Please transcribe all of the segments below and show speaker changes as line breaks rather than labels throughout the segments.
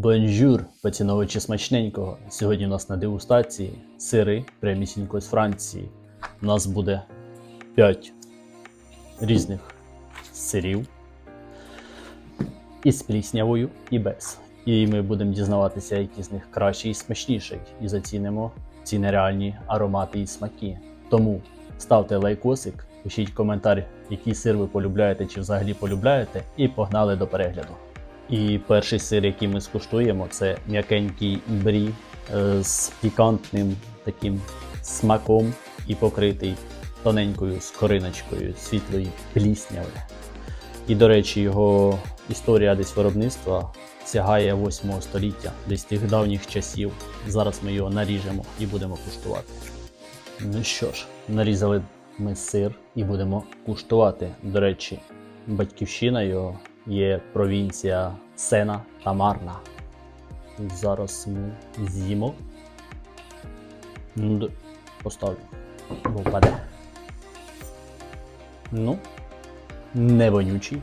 Бонжур, поціновувачі смачненького. Сьогодні у нас на дегустації сири прямісінько з Франції. У нас буде 5 різних сирів із пліснявою і без. І ми будемо дізнаватися, які з них кращий і смачніший, і зацінимо ці нереальні аромати і смаки. Тому ставте лайкосик, пишіть коментар, який сир ви полюбляєте чи взагалі полюбляєте, і погнали до перегляду. І перший сир, який ми скуштуємо, це м'якенький брі е, з пікантним таким смаком і покритий тоненькою скориночкою світлої плісняви. І, до речі, його історія десь виробництва сягає 8 століття, десь тих давніх часів. Зараз ми його наріжемо і будемо куштувати. Ну що ж, нарізали ми сир і будемо куштувати. До речі, батьківщина його є провінція Сена та Марна. Зараз ми з'їмо. Поставлю, бо впаде. Ну, не вонючий.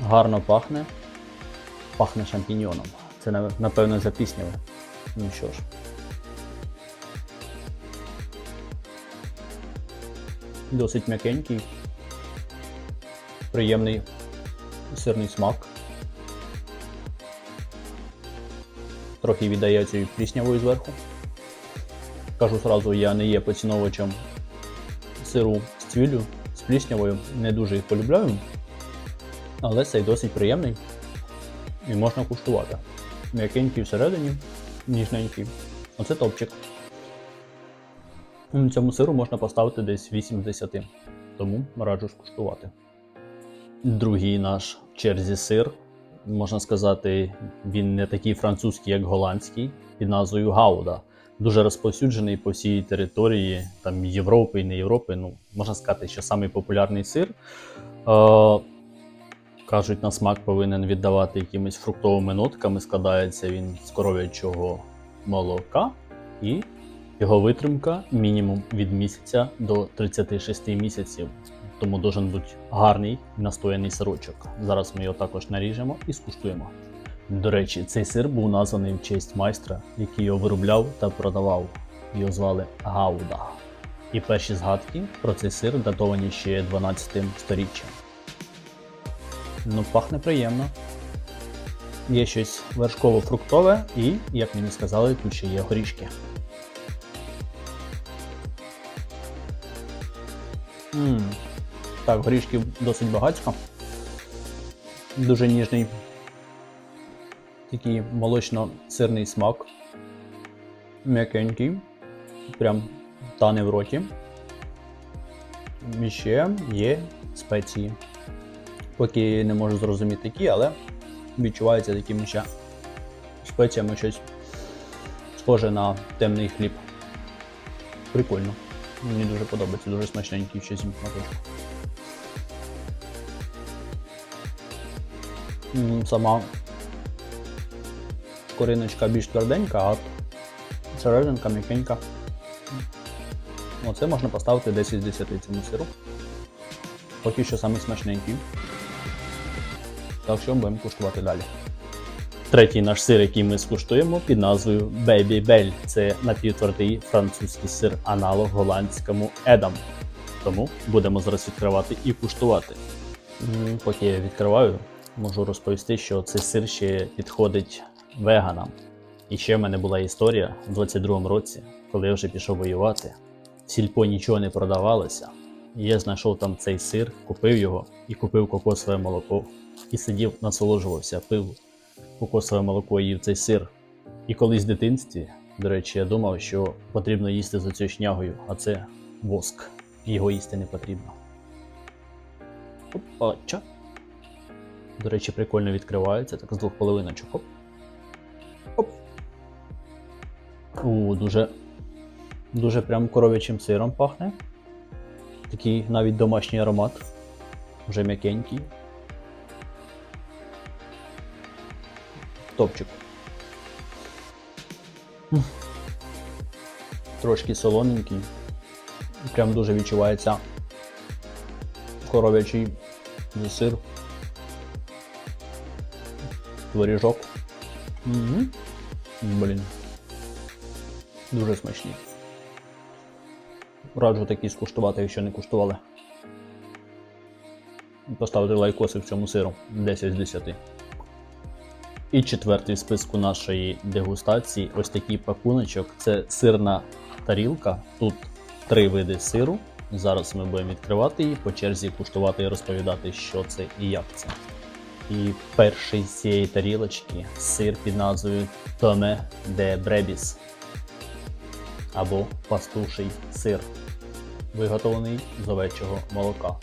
Гарно пахне. Пахне шампіньйоном. Це напевно запісняве. Ну що ж. Досить м'якенький. Приємний сирний смак. Трохи віддає цією пліснявою зверху. Кажу сразу, я не є поціновувачем сиру з цвіллю, з пліснявою, не дуже їх полюбляю. Але цей досить приємний і можна куштувати. М'якенький всередині, ніжненький. Оце топчик. Цьому сиру можна поставити десь 8 з 10, тому раджу скуштувати. Другий наш черзі сир. Можна сказати, він не такий французький, як голландський, під назвою Гауда. Дуже розповсюджений по всій території там, Європи і не Європи. Ну, можна сказати, що самий популярний сир. Е, кажуть, на смак повинен віддавати якимись фруктовими нотками. Складається він з коров'ячого молока і його витримка мінімум від місяця до 36 місяців. Тому должен бути гарний настояний сирочок. Зараз ми його також наріжемо і скуштуємо. До речі, цей сир був названий в честь майстра, який його виробляв та продавав. Його звали Гауда. І перші згадки про цей сир датовані ще 12 сторіччям. Ну, пахне приємно. Є щось вершково-фруктове і, як мені сказали, тут ще є горішки. М, Так, горішків досить багатько. Дуже ніжний. Такий молочно-сирний смак. М'якенький. Прям тане в роті. І ще є спеції. Поки не можу зрозуміти які, але відчувається такими ще спеціями щось схоже на темний хліб. Прикольно. Мені дуже подобається, дуже смачненький ще зім Сама кориночка більш тверденька, а серединка м'якенька. Оце можна поставити 10 з 10 цьому сиру. Поки що самий смачненький. Так що будемо куштувати далі. Третій наш сир, який ми скуштуємо під назвою Baby Bell. Це напівтвердий французький сир, аналог голландському Едам. Тому будемо зараз відкривати і куштувати. Поки я відкриваю, можу розповісти, що цей сир ще підходить веганам. І ще в мене була історія у 22-му році, коли я вже пішов воювати. В сільпо нічого не продавалося. Я знайшов там цей сир, купив його і купив кокосове молоко. І сидів, насолоджувався, пив кокосове молоко і їв цей сир. І колись в дитинстві, до речі, я думав, що потрібно їсти за цією шнягою, а це воск. Його їсти не потрібно. Опача. До речі, прикольно відкривається, так з двох половиночок. Оп. Оп. У, дуже, дуже прям коров'ячим сиром пахне. Такий навіть домашній аромат. Вже м'якенький. Топчик. Трошки солоненький. Прям дуже відчувається коров'ячий сир. Творіжок. Мгм. Блін. Дуже смачні. Раджу такі скуштувати, якщо не куштували. Поставити лайкоси в цьому сиру 10 з 10. І четвертий в списку нашої дегустації ось такий пакуночок. Це сирна тарілка. Тут три види сиру. Зараз ми будемо відкривати її, по черзі куштувати і розповідати, що це і як це. І перший з цієї тарілочки сир під назвою Томе де Бребіс або пастуший сир, виготовлений з овечого молока.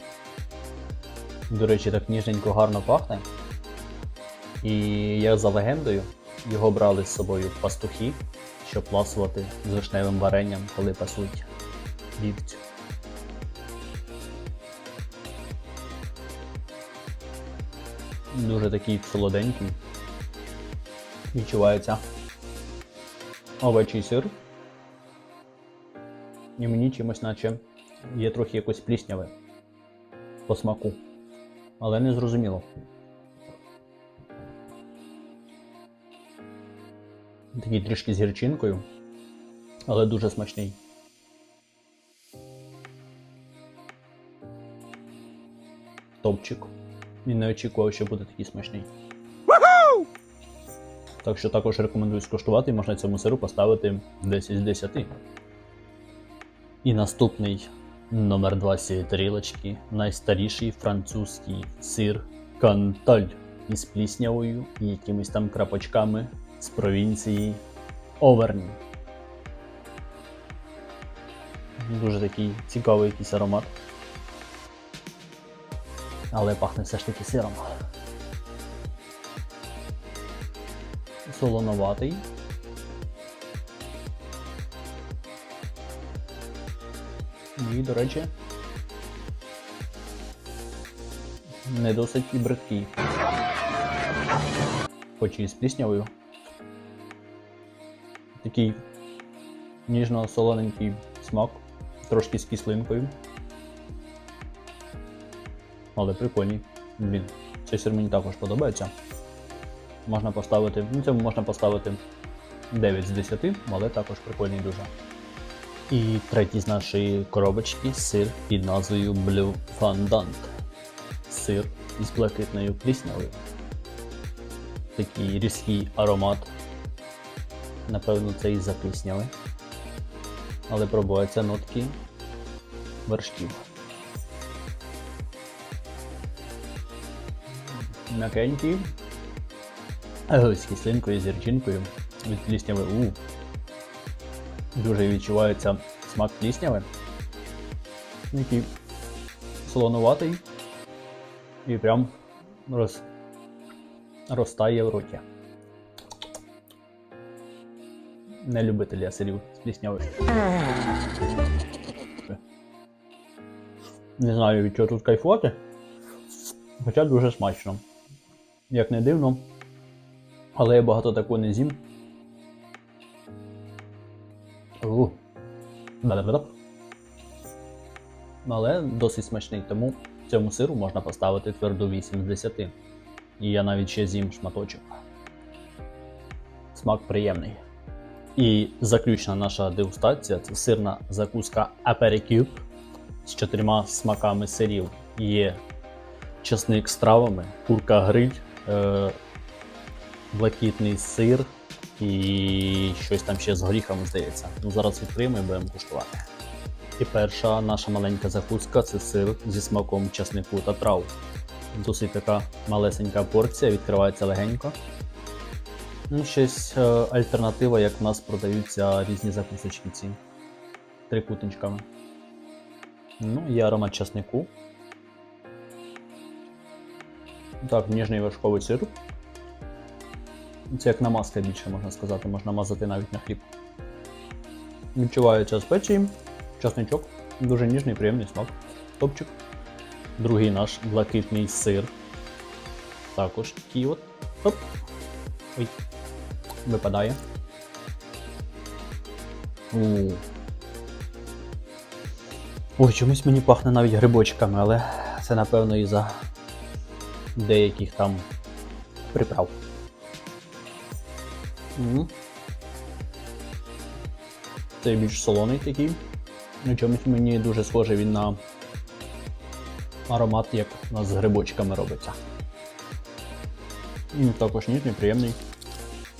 До речі, так ніжненько гарно пахне. І як за легендою, його брали з собою пастухи, щоб ласувати з вишневим варенням, коли пасуть вівцю. Дуже такий солоденький. Відчувається овечий сир. І мені чимось наче є трохи якось плісняве по смаку. Але не зрозуміло. Такий трішки з гірчинкою, але дуже смачний. Топчик. І не очікував, що буде такий смачний. Так що також рекомендую скуштувати і можна цьому сиру поставити 10 з 10. І наступний номер 2 цієї тарілочки найстаріший французький сир Канталь із пліснявою і якимись там крапочками з провінції Оверні. Дуже такий цікавий якийсь аромат. Але пахне все ж таки сиром. Солоноватий. І, до речі, не досить і бридкий. Хоч і з пліснявою. Такий ніжно-солоненький смак, трошки з кислинкою. Але прикольний. Блін, цей сир мені також подобається. Можна поставити, ну цьому можна поставити 9 з 10, але також прикольний дуже. І третій з нашої коробочки сир під назвою Blue Fondant. Сир із блакитною пліснявою. Такий різкий аромат. Напевно, це із заплісняви. Але пробуються нотки вершків. М'якенький. Але з кислинкою, з гірчинкою від плісняви. У. Дуже відчувається смак плісняви. Який солонуватий і прям роз... розтає в роті. Не любитель я сирів з пліснявою. Не знаю від чого тут кайфувати. Хоча дуже смачно. Як не дивно. Але я багато такого не з'їм. Але досить смачний, тому цьому сиру можна поставити тверду 8 з 10. І я навіть ще з'їм шматочок. Смак приємний. І заключна наша дегустація це сирна закуска Apericube з чотирма смаками сирів. Є чесник з травами, курка гриль, е- блакитний сир і щось там ще з горіхами здається. Ну зараз відкриємо і будемо куштувати. І перша наша маленька закуска це сир зі смаком часнику та трав. Досить така малесенька порція, відкривається легенько. Ну, щось е, альтернатива, як в нас продаються різні закусочки ці трикутничками. Ну, є аромат часнику. Так, ніжний вершковий сир. Це як намазка більше, можна сказати, можна мазати навіть на хліб. Відчувається спеції, часничок, дуже ніжний, приємний смак. Топчик. Другий наш блакитний сир. Також такий от. Оп. Ой. Випадає. У. Ой, чомусь мені пахне навіть грибочками, але це напевно із-за деяких там приправ. Цей більш солоний такий. На чомусь мені дуже схожий він на аромат, як у нас з грибочками робиться. М, Також ніжний, приємний.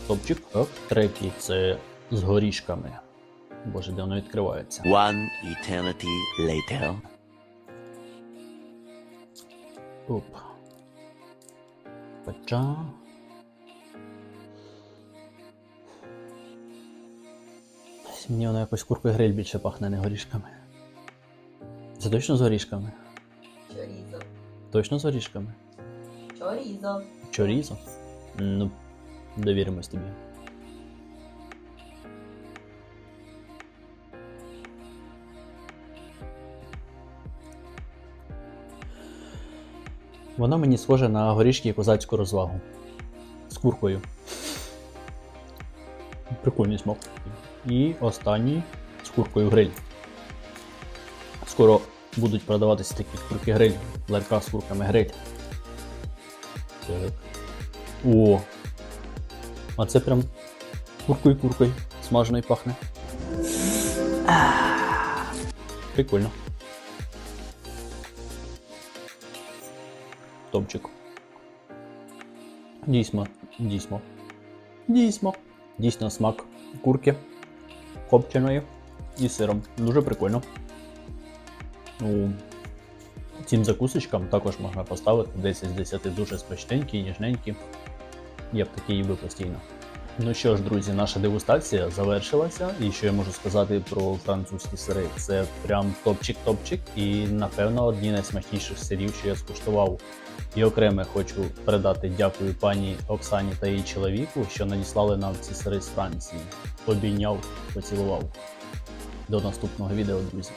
Топчик. Так. Третій це з горішками. Боже, де воно відкривається.
One eternity later.
Оп. Пача. Мені воно якось куркою гриль більше пахне, не горішками. Це точно з горішками?
Чорізо.
Точно з горішками?
Чорізо.
Чорізо? Ну, довіримось тобі. Воно мені схоже на горішки козацьку розвагу. З куркою. Прикольний смак. І останній з куркою гриль. Скоро будуть продаватися такі курки гриль. Ларька з курками гриль. Так. О. А це прям куркою куркою смажений пахне. Прикольно. Топчик. Дійсно, дійсно. Дійсно. Дійсно смак курки копченої і сиром. Дуже прикольно. Ну, цим закусочкам також можна поставити 10 з 10 дуже смачненькі, ніжненькі. Я б такі їв постійно. Ну що ж, друзі, наша дегустація завершилася. І що я можу сказати про французькі сири? Це прям топчик-топчик, і напевно одні з найсмачніших сирів, що я скуштував. І окремо хочу передати дякую пані Оксані та її чоловіку, що надіслали нам ці сири з Франції. Обійняв, поцілував. До наступного відео, друзі.